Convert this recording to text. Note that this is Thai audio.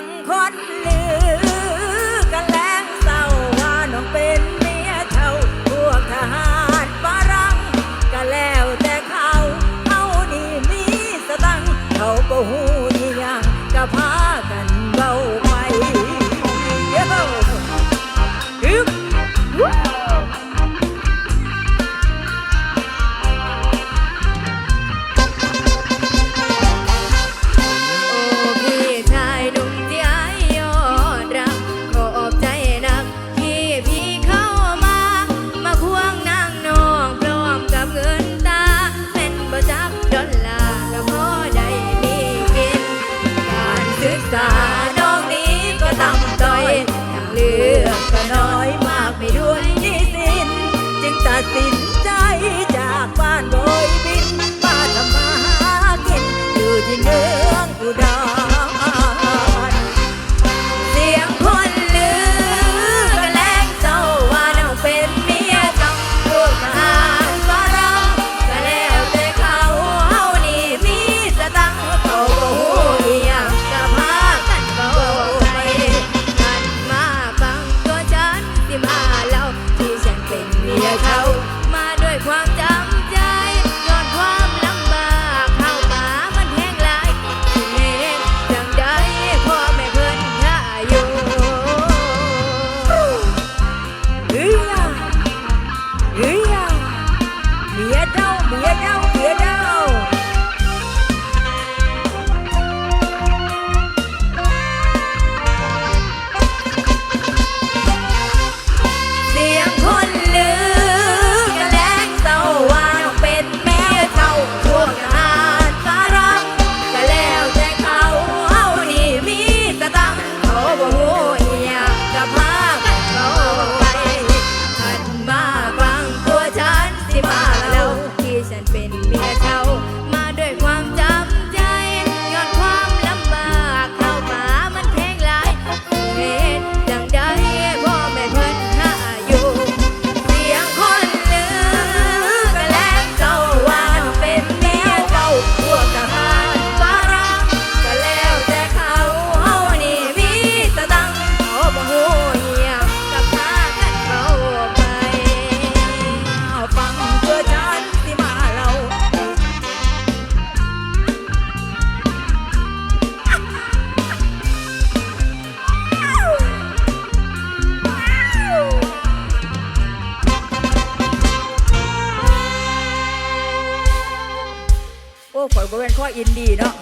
ังคนเล มืองอุดร down, get down. อินดีเนาะ